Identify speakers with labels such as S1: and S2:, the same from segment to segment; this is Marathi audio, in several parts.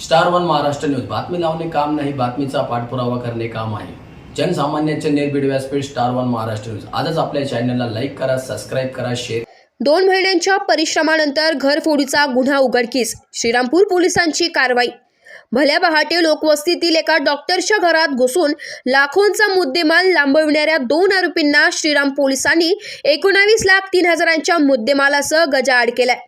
S1: स्टार वन महाराष्ट्र न्यूज बातमी लावणे काम नाही बातमीचा पाठपुरावा करणे काम आहे. जनसामान्यांचे निर्भीड व्यासपीठ स्टार वन महाराष्ट्र न्यूज आजच आपल्या चॅनलला लाईक करा सबस्क्राईब करा शेअर
S2: दोन महिन्यांच्या परिश्रमानंतर घरफोडीचा गुन्हा उघडकीस. श्रीरामपूर पोलिसांची कारवाई. भल्या पहाटे लोकवस्तीतील एका डॉक्टरच्या घरात घुसून लाखोंचा मुद्देमाल लांबविणाऱ्या दोन आरोपींना श्रीराम पोलिसांनी एकोणावीस लाख तीन हजारांच्या मुद्देमालासह गजाआड केलाय.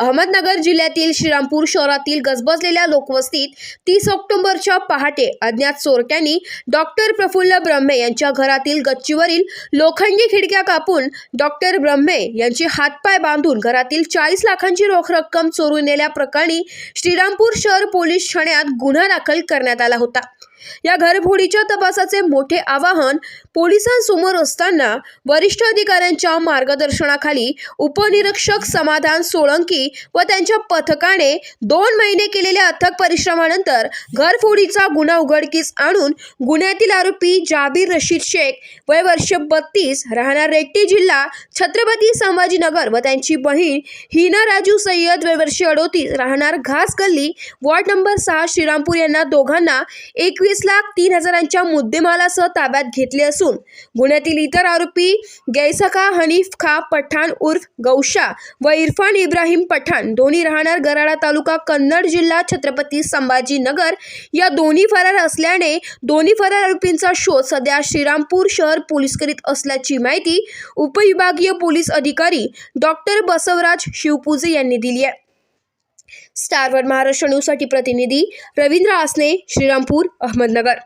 S2: अहमदनगर जिल्ह्यातील श्रीरामपूर शहरातील गजबजलेल्या लोकवस्तीत तीस ऑक्टोबरच्या पहाटे अज्ञात चोरट्यांनी डॉक्टर प्रफुल्ल ब्रह्मे यांच्या घरातील गच्चीवरील लोखंडी खिडक्या कापून डॉक्टर ब्रह्मे यांचे हातपाय बांधून घरातील चाळीस लाखांची रोख रक्कम चोरून नेल्या प्रकरणी श्रीरामपूर शहर पोलीस ठाण्यात गुन्हा दाखल करण्यात आला होता. या घरफोडीच्या तपासाचे मोठे आवाहन पोलिसांसमोर असताना वरिष्ठ अधिकाऱ्यांच्या मार्गदर्शनाखाली उपनिरीक्षक समाधान सोळंकी व त्यांच्या पथकाने दोन महिने केलेल्या अथक परिश्रमानंतर घरफोडीचा गुन्हा उघडकीस आणून गुन्ह्यातील आरोपी जाबीर रशीद शेख वय वर्ष बत्तीस राहणार रेड्डी जिल्हा छत्रपती संभाजीनगर व त्यांची बहीण हिना राजू सय्यद वय वर्ष अडोतीस राहणार घास गल्ली वॉर्ड नंबर सहा श्रीरामपूर यांना दोघांना एकवीस लाख तीन हजारांच्या मुद्देमालासह ताब्यात घेतले असून गुन्ह्यातील इतर आरोपी गैसखा हनीफ खा पठाण उर्फ गौशा व इरफान इब्राहिम पठाण दोन्ही राहणार गराडा तालुका कन्नड जिल्हा छत्रपती संभाजीनगर. या दोन्ही फरार असल्याने दोन्ही फरार आरोपींचा शोध सध्या श्रीरामपूर शहर पोलीस करीत असल्याची माहिती उपविभागीय पोलीस अधिकारी डॉक्टर बसवराज शिवपूजे यांनी दिली आहे. स्टारवर महाराष्ट्र न्यूजसाठी प्रतिनिधी रवींद्र आसने श्रीरामपूर अहमदनगर.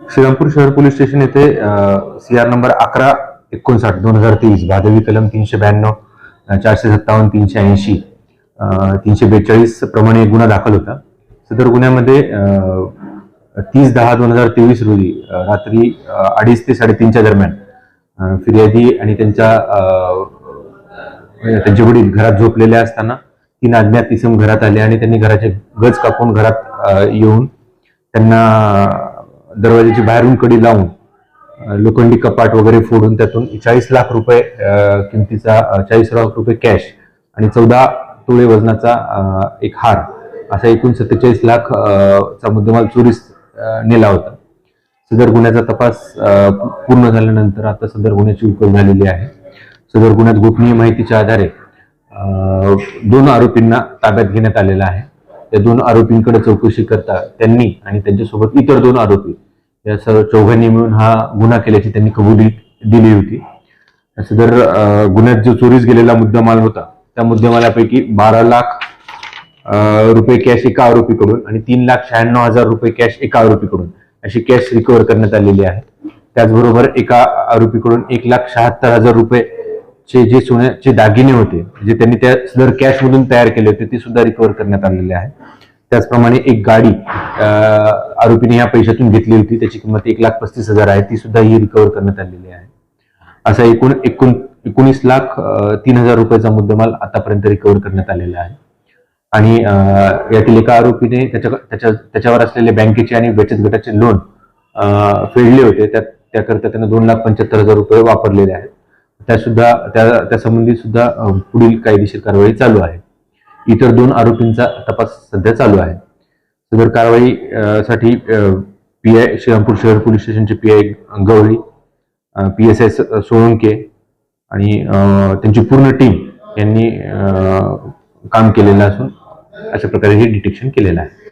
S3: श्रीरामपूर शहर पोलीस स्टेशन येथे सी आर नंबर अकरा एकोणसाठ दोन हजार तेवीस भादवी कलम तीनशे ब्याण्णव चारशे सत्तावन्न तीनशे ऐंशी तीनशे बेचाळीस प्रमाणे गुन्हा दाखल होता. सदर गुन्ह्यामध्ये तीस दहा दोन हजार तेवीस रोजी रात्री अडीच ते साडेतीनच्या दरम्यान फिर्यादी आणि त्यांच्या त्यांचे वडील घरात झोपलेले असताना तीन अज्ञात इसम घरात आले आणि त्यांनी घराचे गज कापून घरात येऊन त्यांना दरवाजाची बाहेरून कडी लावून लोखंडी कपाट वगैरे फोडून त्यातून चाळीस लाख रुपये किमतीचा चाळीस लाख रुपये कॅश आणि चौदा तोळे वजनाचा एक हार असा एकूण सत्तेचाळीस लाख चा मुद्देमाल चोरीस नेला होता. सदर गुन्ह्याचा तपास पूर्ण झाल्यानंतर आता सदर गुन्ह्याची उकल झालेली आहे. सदर गुन्ह्यात गोपनीय माहितीच्या आधारे दोन आरोपींना ताब्यात घेण्यात आलेला आहे. त्या दोन आरोपींकडे चौकशी करता त्यांनी आणि त्यांच्यासोबत इतर दोन आरोपी. या सर्व चौघांनी मिळून हा गुन्हा केल्याची त्यांनी कबुली दिली होती. सदर गुन्ह्यात जो चोरीस गेलेला मुद्देमाल होता त्या मुद्देमालापैकी बारा लाख रुपये कॅश एका आरोपीकडून आणि तीन लाख शहाण्णव हजार रुपये कॅश एका आरोपीकडून अशी कॅश रिकव्हर करण्यात आलेली आहे. त्याचबरोबर एका आरोपीकडून एक लाख शहात्तर हजार रुपये चे जे सोन्याचे दागिने होते जे त्यांनी त्या सदर कॅश मधून तयार केले होते ते सुद्धा रिकव्हर करण्यात आलेले आहे. त्याचप्रमाणे एक गाडी आरोपीने या पैशातून घेतली होती त्याची किंमत एक लाख पस्तीस हजार आहे ती सुद्धा ही रिकव्हर करण्यात आलेली आहे. असा एकूण एकूण एकोणीस लाख तीन हजार रुपयाचा मुद्देमाल आतापर्यंत रिकव्हर करण्यात आलेला आहे. आणि यातील एका आरोपीने त्याच्या त्याच्या त्याच्यावर असलेले बँकेचे आणि बचत गटाचे लोन फेडले होते त्या त्याकरता त्यानं दोन लाख पंच्याहत्तर हजार रुपये वापरलेले आहेत. त्या सुद्धा त्या त्या संबंधी सुद्धा पुढील कायदेशीर कारवाई चालू आहे. इतर दोन आरोपींचा तपास सध्या चालू आहे. सदर कारवाई साठी पी आय श्रीरामपूर शहर पोलीस स्टेशनचे P I Gawali P S I Solanke आणि त्यांची पूर्ण टीम यांनी काम केलेलं असून अशा प्रकारे हे डिटेक्शन केलेलं आहे.